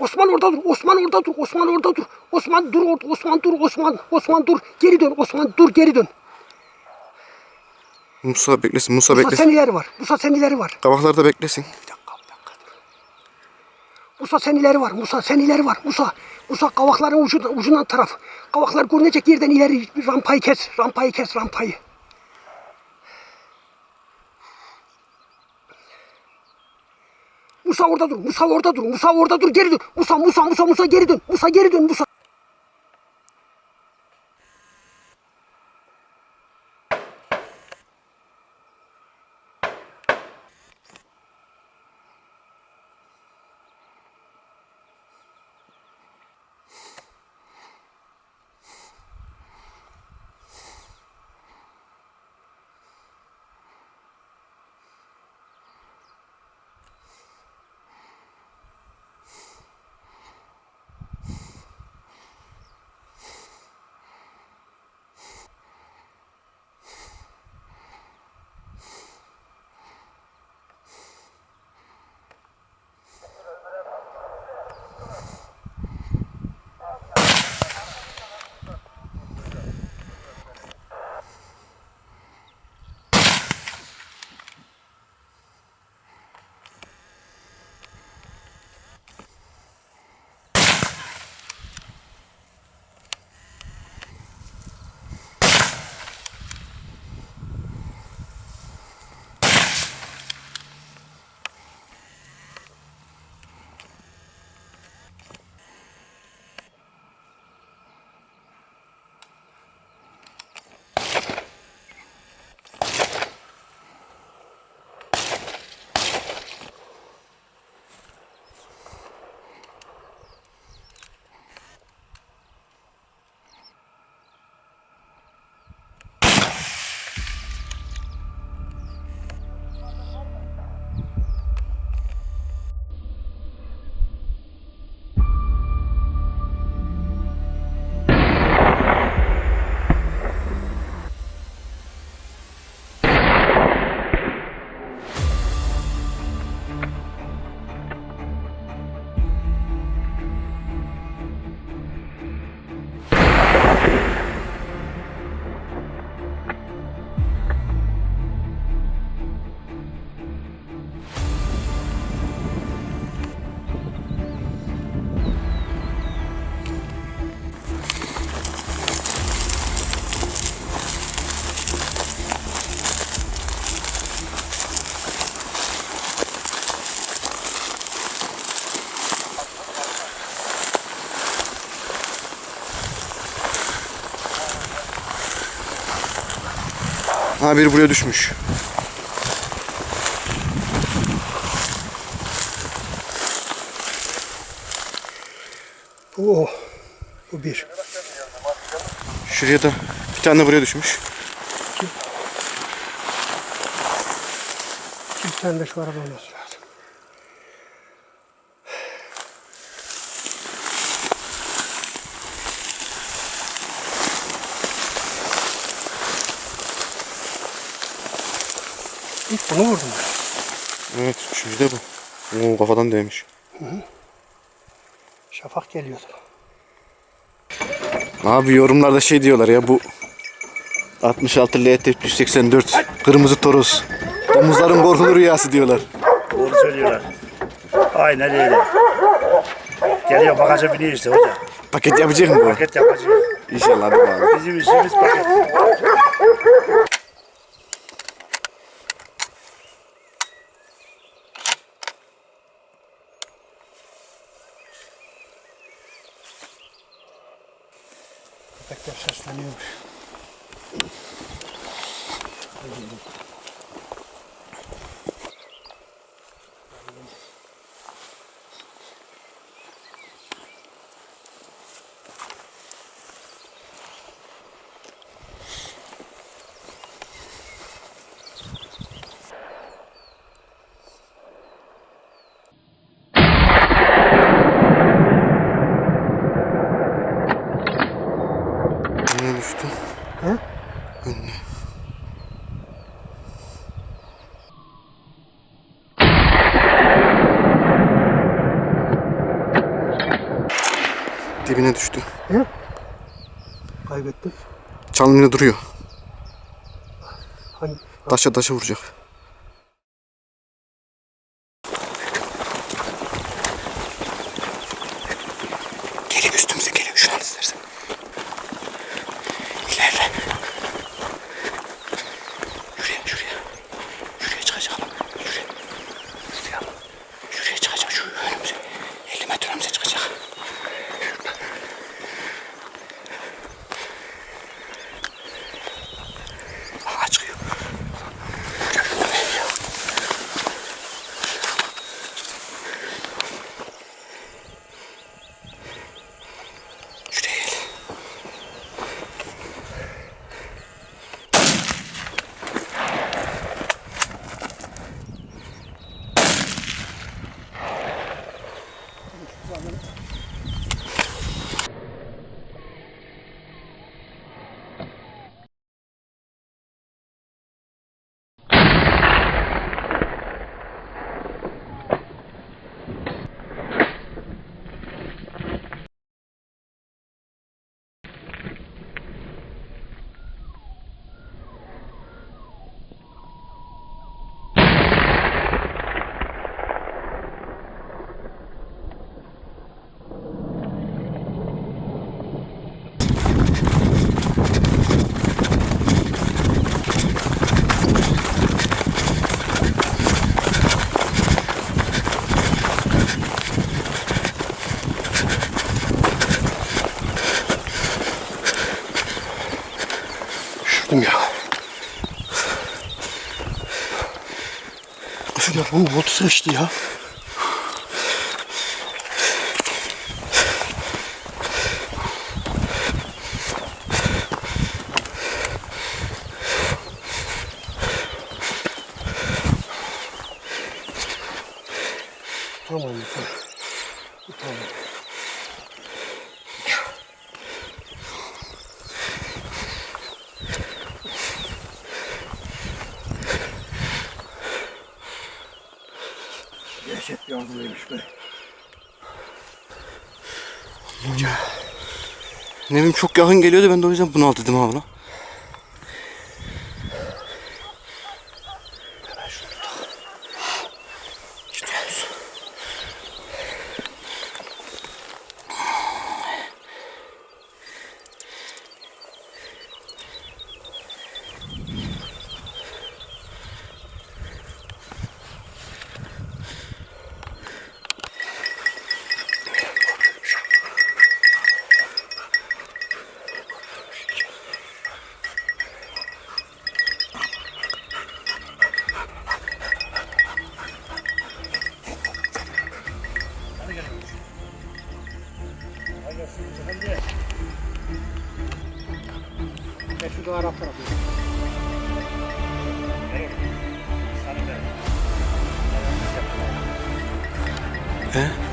Osman orada dur. Osman orada dur. Osman orada dur. Osman dur orada. Osman dur. Osman. Osman dur. Geri dön. Osman dur. Geri dön. Musa beklesin. Musa Musa beklesin. sen ileri var. Musa sen ileri var. Kavaklarda beklesin. Bir dakika, bir dakika. Musa sen ileri var. Musa sen ileri var. Musa. Musa kavakların ucundan, ucundan taraf. Kavaklar görünecek yerden ileri rampayı kes. Rampayı kes rampayı. Musa orada dur. Musa orada dur. Musa orada dur. Geri dön. Musa Musa Musa Musa geri dön. Musa geri dön. Musa. Ha biri buraya düşmüş. Oh. Bu bir. Şuraya da bir tane buraya düşmüş. Bir tane de şu araba bunu vurdum. Evet üçüncü de bu. Oo kafadan değmiş. Şafak geliyordu. Abi yorumlarda şey diyorlar ya bu 66 LT 384 kırmızı toros. Domuzların korkulu rüyası diyorlar. Doğru söylüyorlar. Aynen öyle. Geliyor bagaja biniyor işte hoca. Paket yapacak mı bu? Paket yapacağız. İnşallah hadi bakalım. Bizim işimiz paket. таке щось не любить. Dibine düştü. Kaybettim. Çalın duruyor. Hani Taşa taşa vuracak. Geliyor üstümüze geliyor şu an istersen. İlerle. Şuraya şuraya. Şuraya çıkacak. Şuraya. Şuraya. Şuraya çıkacak şu önümüze. 50 metre önümüze çıkacak. Şurada. Aa çıkıyor. Şuraya gel. Düşürdüm ya. Ya bu bot sıçtı ya. Tamam tamam. Tamam. Dehşet bir be. Ne bileyim çok yakın geliyordu ben de o yüzden bunu al dedim abi lan. Ben şurada Arap tarafı. Sana da. He?